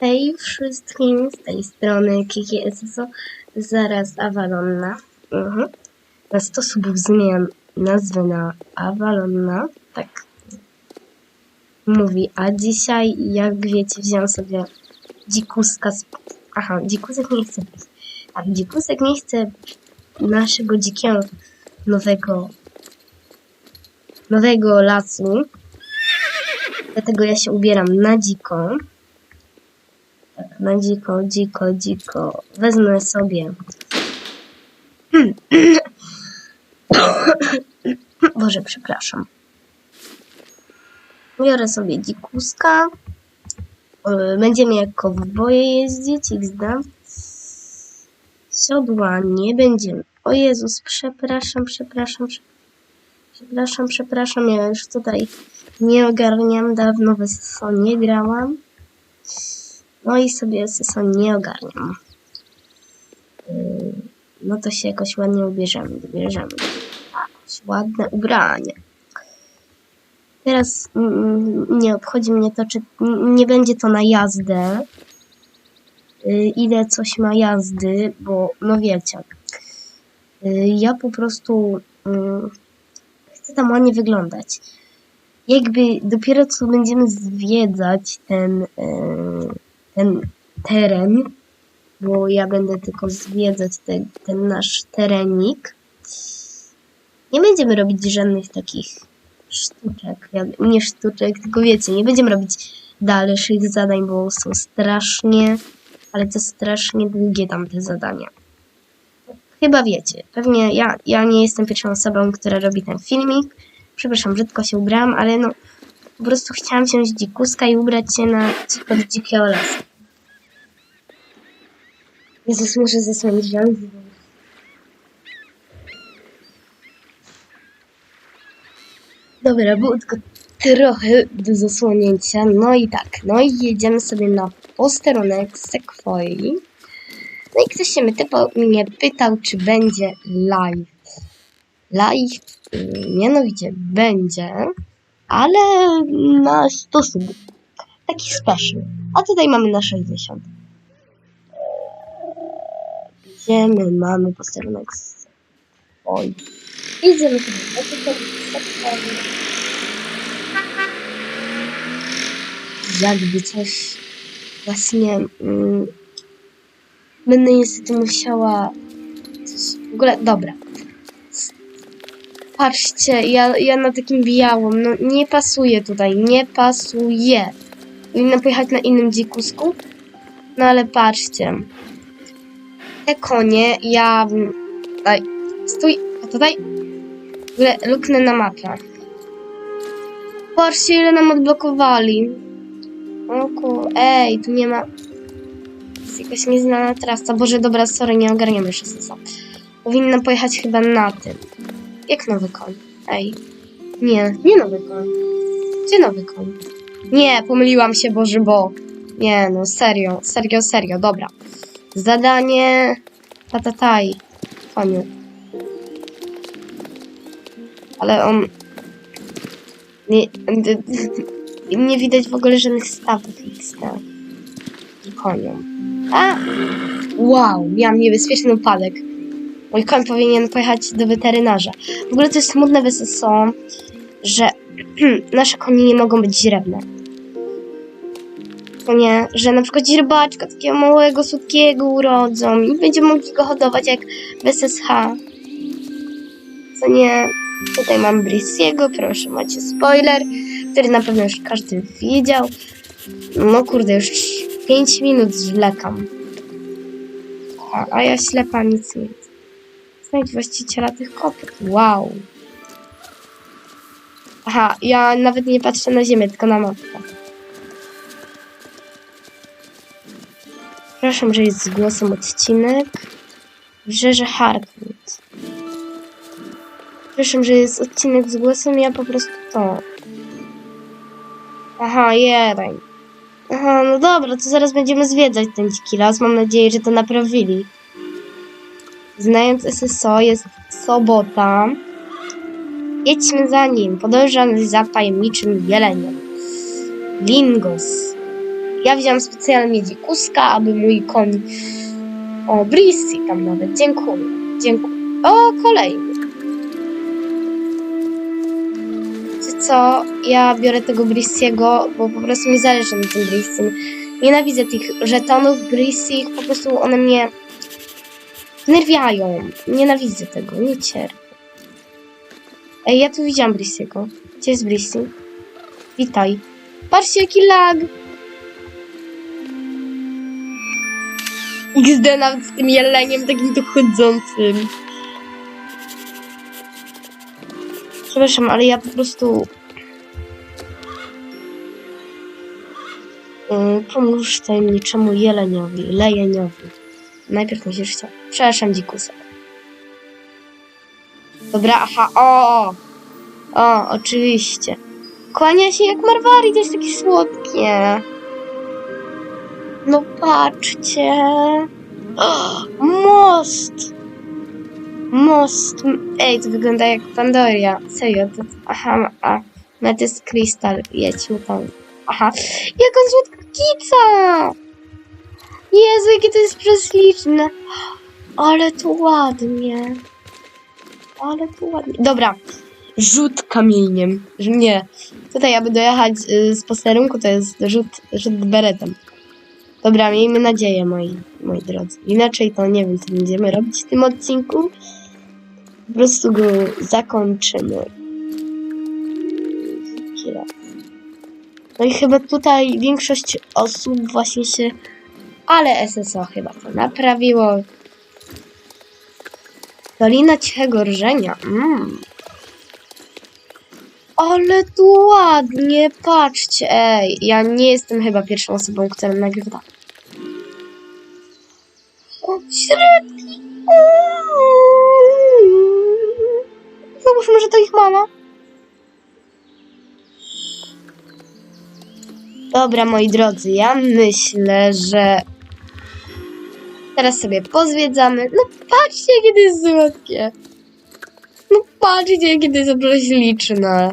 Hej wszystkim, z tej strony Kiki SSO, zaraz Avalonna. Mhm. Na 100 subów zmieniam nazwę na Avalonna, tak mówi. A dzisiaj, jak wiecie, wziąłem sobie dzikuska z... Aha, dzikusek nie chce. Tak, dzikusek nie chce naszego dzikiego nowego nowego lasu. Dlatego ja się ubieram na dziką. Na dziko, dziko, dziko. Wezmę sobie. Boże, przepraszam. Biorę sobie dzikuska. Y, Będziemy jak kowboje jeździć, XD. Siodła nie będziemy. O Jezus, przepraszam, przepraszam, przepraszam. Przepraszam, ja już tutaj nie ogarniam, dawno w nie grałam. No i sobie SSO nie ogarniam. Yy, No to się jakoś ładnie ubierzemy, wybierzemy. Jakieś ładne ubranie. Teraz nie obchodzi mnie to, czy nie będzie to na jazdę. Yy, Ile coś ma jazdy, bo no wiecie. Yy, Ja po prostu chcę tam ładnie wyglądać. Jakby dopiero co będziemy zwiedzać ten, ten teren, bo ja będę tylko zwiedzać te, ten nasz terenik. Nie będziemy robić żadnych takich sztuczek, nie sztuczek, tylko wiecie, nie będziemy robić dalszych zadań, bo są strasznie, ale to strasznie długie tam te zadania. Chyba wiecie. Pewnie ja, ja nie jestem pierwszą osobą, która robi ten filmik. Przepraszam, brzydko się ubrałam, ale no po prostu chciałam wziąć dzikuska i ubrać się na przykład dzikiego lasu. Jezus, muszę zasłonić wam. Dobra, było tylko trochę do zasłonięcia. No i tak, no i jedziemy sobie na posterunek Sequoii. No i ktoś się mnie, pytał, czy będzie live. Live y, mianowicie będzie, ale na 100 subów. Taki special. A tutaj mamy na 60. Gdzie my mamy posterunek z... Oj. Idziemy sobie. A tutaj Jakby coś właśnie... Mm, Będę niestety musiała. W ogóle, dobra. Patrzcie, ja, ja na takim białym, no nie pasuje tutaj, nie pasuje. Powinna pojechać na innym dzikusku. No ale patrzcie. Te konie, ja. Daj, stój, a tutaj... W ogóle luknę na mapę. Patrzcie, ile nam odblokowali. O kur... Ej, tu nie ma... jest jakaś nieznana trasa. Boże, dobra, sorry, nie ogarniamy wszystko. Powinna pojechać chyba na tym. Jak nowy koń? Ej. Nie, nie nowy koń. Gdzie nowy koń? Nie, pomyliłam się, Boże, bo... Nie, no serio, serio, serio, dobra. Zadanie... Tatataj. Koniu. Ale on... Nie, nie widać w ogóle żadnych stawów XD. Koniom. A! Wow, miałam niebezpieczny upadek. Mój koń powinien pojechać do weterynarza. W ogóle to jest smutne SSO, że nasze konie nie mogą być źrebne. To nie, że na przykład źrebaczka takiego małego, słodkiego urodzą i będziemy mogli go hodować jak w SSH. To nie, tutaj mam Brissiego, proszę, macie spoiler, który na pewno już każdy wiedział. No kurde, już 5 minut zwlekam. A, a ja ślepa nic nie widzę. Znajdź właściciela tych kopyt. Wow. Aha, ja nawet nie patrzę na ziemię, tylko na mapę. Przepraszam, że jest z głosem odcinek. Brzeże Harknut. Przepraszam, że jest odcinek z głosem, ja po prostu to. Aha, jeden. Aha, no dobra, to zaraz będziemy zwiedzać ten dziki las. Mam nadzieję, że to naprawili. Znając SSO, jest sobota. Jedźmy za nim, podążamy za tajemniczym jeleniem. Lingos. Ja wziąłem specjalnie dzikuska, aby mój koń... O, Brissy tam nawet. Dziękuję. Dziękuję. O, kolejny. Wiecie co? Ja biorę tego Brissiego, bo po prostu mi zależy na tym Brissym. Nienawidzę tych żetonów Brissych, po prostu one mnie nerwiają. Nienawidzę tego, nie cierpię. Ej, ja tu widziałam Brissiego. Gdzie jest Brissy? Witaj. Patrzcie, jaki lag! XD nawet z tym jeleniem takim tu chodzącym. Przepraszam, ale ja po prostu... Yy, pomóż tajemniczemu jeleniowi, lejeniowi. Najpierw musisz chciał. Przepraszam, dzikusek. Dobra, aha, o! O, oczywiście. Kłania się jak Marwari, to jest takie słodkie. No patrzcie. Most! Most. Ej, to wygląda jak Pandoria. Serio, to... Aha, a. To jest krystal. Jedźmy tam. Aha. Jaka słodka kica! Jezu, jakie to jest prześliczne. Ale to ładnie. Ale to ładnie. Dobra. Rzut kamieniem. Nie. Tutaj, aby dojechać y, z posterunku, to jest rzut, rzut beretem. Dobra, miejmy nadzieję, moi, moi drodzy. Inaczej to nie wiem, co będziemy robić w tym odcinku. Po prostu go zakończymy. No i chyba tutaj większość osób właśnie się... Ale SSO chyba to naprawiło. Dolina Cichego Rżenia. Mm. Ale tu ładnie, patrzcie. Ej, ja nie jestem chyba pierwszą osobą, która nagrywa. Średki. Załóżmy, że to ich mama. Dobra, moi drodzy, ja myślę, że teraz sobie pozwiedzamy. No patrzcie, jakie jest słodkie. No patrzcie, jakie to jest śliczne.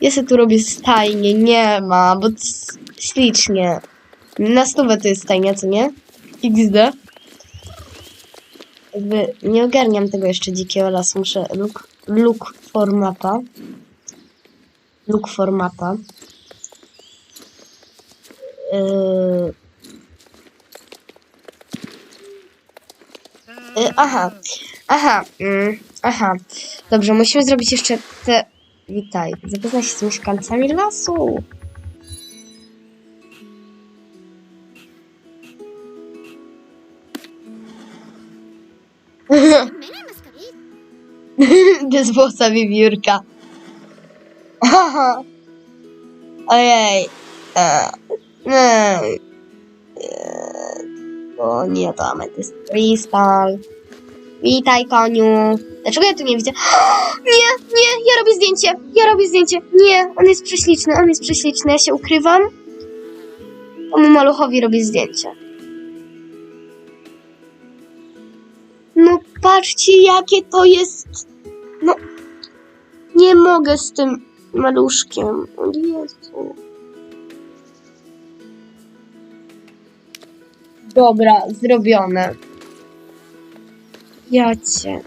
Ja sobie tu robię stajnie, nie ma, bo ślicznie. Na stówę to jest stajnia, co nie? XD. Jakby nie ogarniam tego jeszcze dzikiego lasu, muszę look, look formata. Look formata. Yy... Yy, aha, aha, mm, aha. Dobrze, musimy zrobić jeszcze te... Witaj, zapoznaj się z mieszkańcami lasu. Bezwłosa wiewiórka. Aha. Ojej. E, e, e, O nie, to ametyst krystal. Witaj, koniu. Dlaczego ja tu nie widzę? Nie, nie, ja robię zdjęcie. Ja robię zdjęcie. Nie, on jest prześliczny, on jest prześliczny. Ja się ukrywam. Temu maluchowi robię zdjęcie. No patrzcie, jakie to jest. Nie mogę z tym maluszkiem. O Jezu. Dobra, zrobione. Jacie.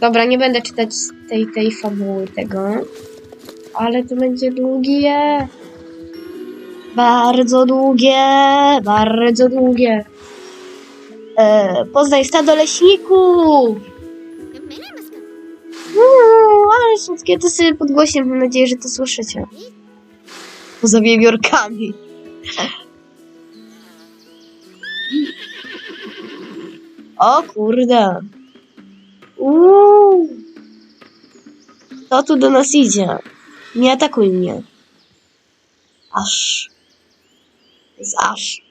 Dobra, nie będę czytać tej, tej fabuły tego. Ale to będzie długie. Bardzo długie, bardzo długie. E, poznaj stado leśników! Uuu, ale słodkie to sobie podgłośnie, mam nadzieję, że to słyszycie. Poza wiewiórkami. O kurde. Uuu. Kto tu do nas idzie? Nie atakuj mnie. Aż. Jest aż.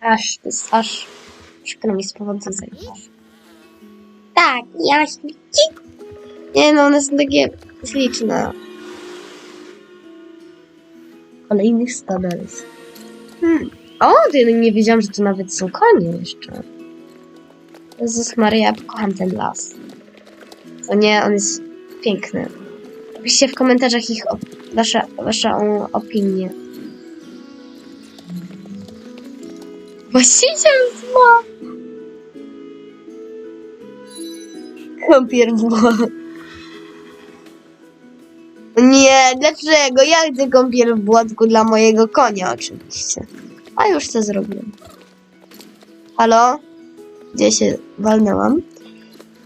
Aż, to jest aż. Przykro mi z powodu zajmować. Tak, jaśniki. Nie no, one są takie śliczne. Kolejnych stadels. Hmm. O, ja nie wiedziałam, że to nawet są konie jeszcze. Jezus Maria, kocham ten las. To nie, on jest piękny. Piszcie w komentarzach ich op- Wasza, waszą opinię. Właściciel zma! Kąpiel w. Nie, dlaczego? Ja chcę kąpiel w błotku dla mojego konia oczywiście. A już to zrobiłem. Halo? Gdzie się walnęłam?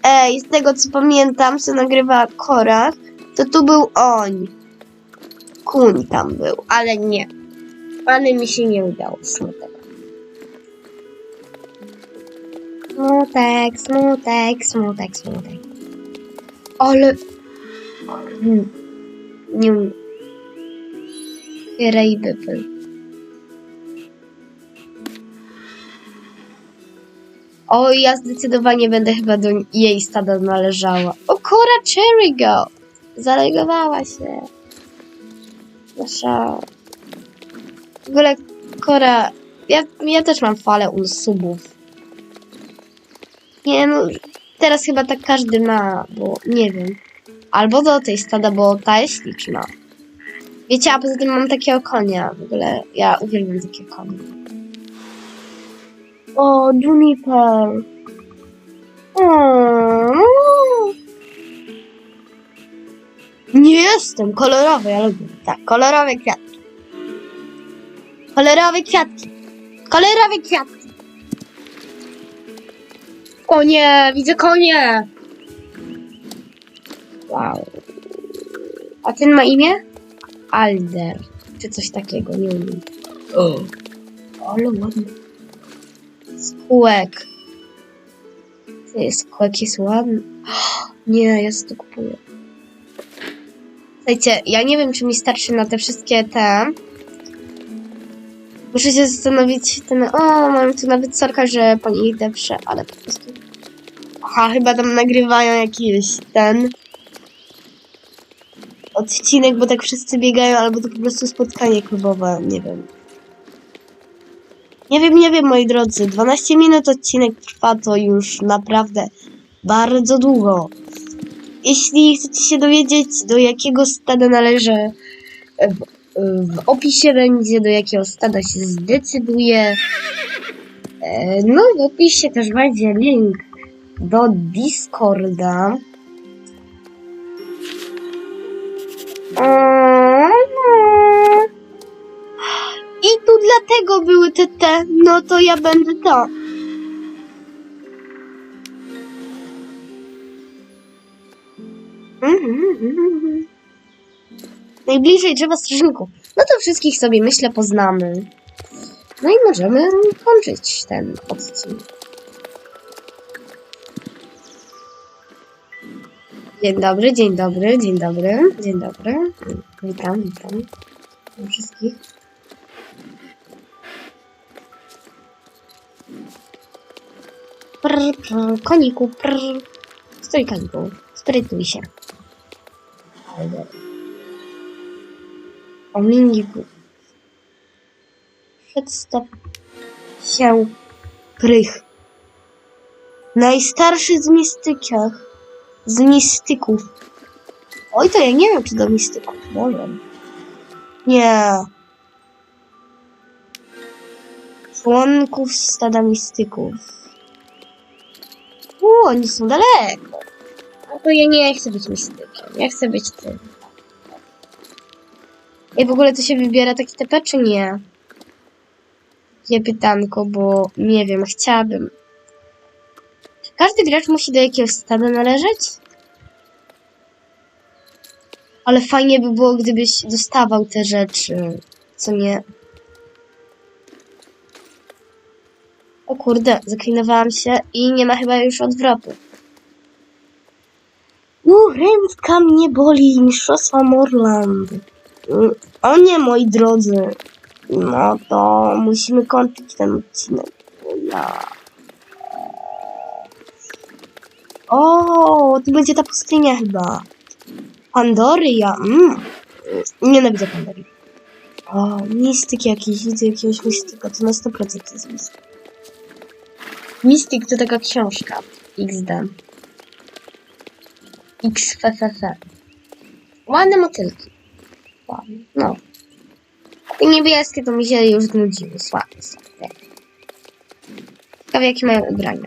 Ej, z tego co pamiętam, co nagrywa Korach, to tu był on. Kuń tam był, ale nie. Ale mi się nie udało, smutek. Smutek, smutek, smutek, smutek. Ale... Hmm. Nie umiem. Rejby był. O, ja zdecydowanie będę chyba do jej stada należała. O, Kora Cherry Goat! Zalegowała się. Nasza... W ogóle, Kora... Ja, ja też mam falę unsubów. Nie no, teraz chyba tak każdy ma, bo nie wiem. Albo do tej stada, bo ta jest śliczna. Wiecie, a poza tym mam takiego konia. W ogóle ja uwielbiam takie konie. O, Juniper. Nie jestem kolorowy, ja lubię. Tak, kolorowe kwiatki. Kolorowe kwiatki. Kolorowe kwiatki. Konie, widzę konie. Wow. A ten ma imię? Alder. Czy coś takiego, nie umiem. O. Ale ładny. Skółek. Ty, skółek jest ładny. Nie, ja sobie to kupuję. Słuchajcie, ja nie wiem, czy mi starczy na te wszystkie te. Muszę się zastanowić, ten. O, mam tu nawet sorka, że po niej deprze, ale po prostu. Aha, chyba tam nagrywają jakiś ten odcinek, bo tak wszyscy biegają, albo to po prostu spotkanie klubowe, nie wiem. Nie wiem, nie wiem, moi drodzy. 12 minut odcinek trwa to już naprawdę bardzo długo. Jeśli chcecie się dowiedzieć, do jakiego stada należy, w, opisie będzie, do jakiego stada się zdecyduje. E, No, w opisie też będzie link do Discorda. Mm. I tu dlatego były te te, no to ja będę to. Mhm. Najbliżej drzewa strażników. No to wszystkich sobie myślę poznamy. No i możemy kończyć ten odcinek. Dzień dobry, dzień dobry, dzień dobry, dzień dobry. Witam, witam wszystkich. Prr, prr, koniku, prr. Stój, koniku, sprytuj się. O mingiku. Przedstaw się prych. Najstarszy z mistykach. Z mistyków. Oj, to ja nie wiem, czy do mistyków. Dobra. Nie. Członków stada mistyków. U, oni są daleko. A to ja nie chcę być mistykiem. Ja chcę być tym. I w ogóle to się wybiera taki TP, czy nie? Nie pytanko, bo nie wiem, chciałabym. Każdy gracz musi do jakiegoś stada należeć? Ale fajnie by było, gdybyś dostawał te rzeczy, co nie? O kurde, zaklinowałam się i nie ma chyba już odwrotu. U, ręka mnie boli, mistrzostwa Morland. O nie, moi drodzy. No to musimy kończyć ten odcinek. Ja. O, to będzie ta pustynia chyba. Pandoria. Mm. Nienawidzę Pandorii. O, mistyk jakiś, widzę jakiegoś mistyka, to na 100% to jest mistyk. Mistyk to taka książka. XD. XFFF. Ładne motylki. Ładnie. No. I niebieskie to mi się już znudziły. Słabe są te. Ciekawe jakie mają ubrania.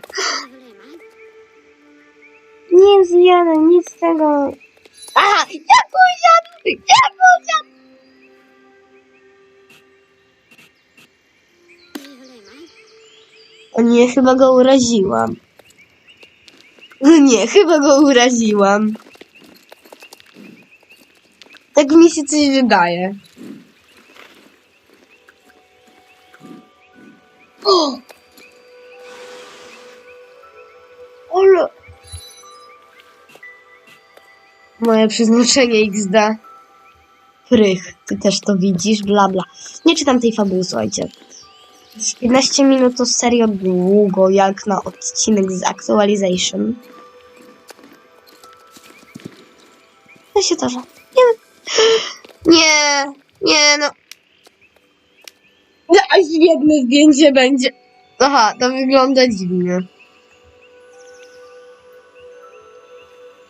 Nie zjadę nic z tego. Aha! Jak usiadł! Jak usiadł! O nie, chyba go uraziłam. O nie, chyba go uraziłam. Tak mi się coś wydaje. O! Ale... Moje przeznaczenie XD. Prych, ty też to widzisz, bla bla. Nie czytam tej fabuły, słuchajcie. 15 minut to serio długo, jak na odcinek z Actualization. Ja się to, że... Nie, nie, no. No, Aż jedno zdjęcie będzie. Aha, to wygląda dziwnie.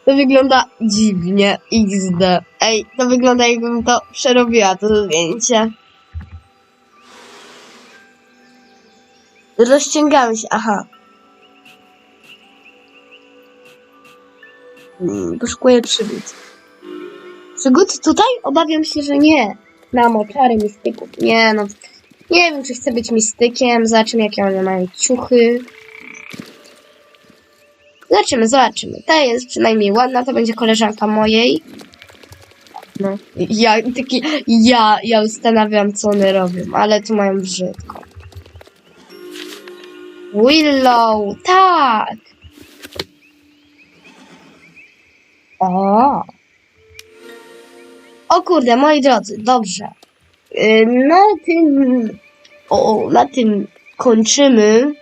To wygląda dziwnie, XD. Ej, to wygląda jakbym to przerobiła, to zdjęcie. Rozciągamy się, aha. Hmm, poszukuję przygód. Przygód tutaj? Obawiam się, że nie. Na moczary mistyków. Nie no. Nie wiem, czy chcę być mistykiem. Zobaczymy, jakie one mają ciuchy. Zobaczymy, zobaczymy. Ta jest przynajmniej ładna, to będzie koleżanka mojej. No. Ja, taki, ja, ja ustanawiam, co one robią, ale tu mają brzydko. Willow, tak! O! O kurde, moi drodzy, dobrze. Yy, Na tym, o, na tym kończymy.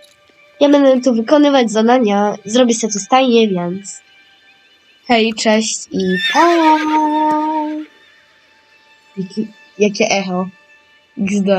Ja będę tu wykonywać zadania. Zrobię sobie to stajnie, więc hej, cześć i pa! Jaki, jakie echo. XD.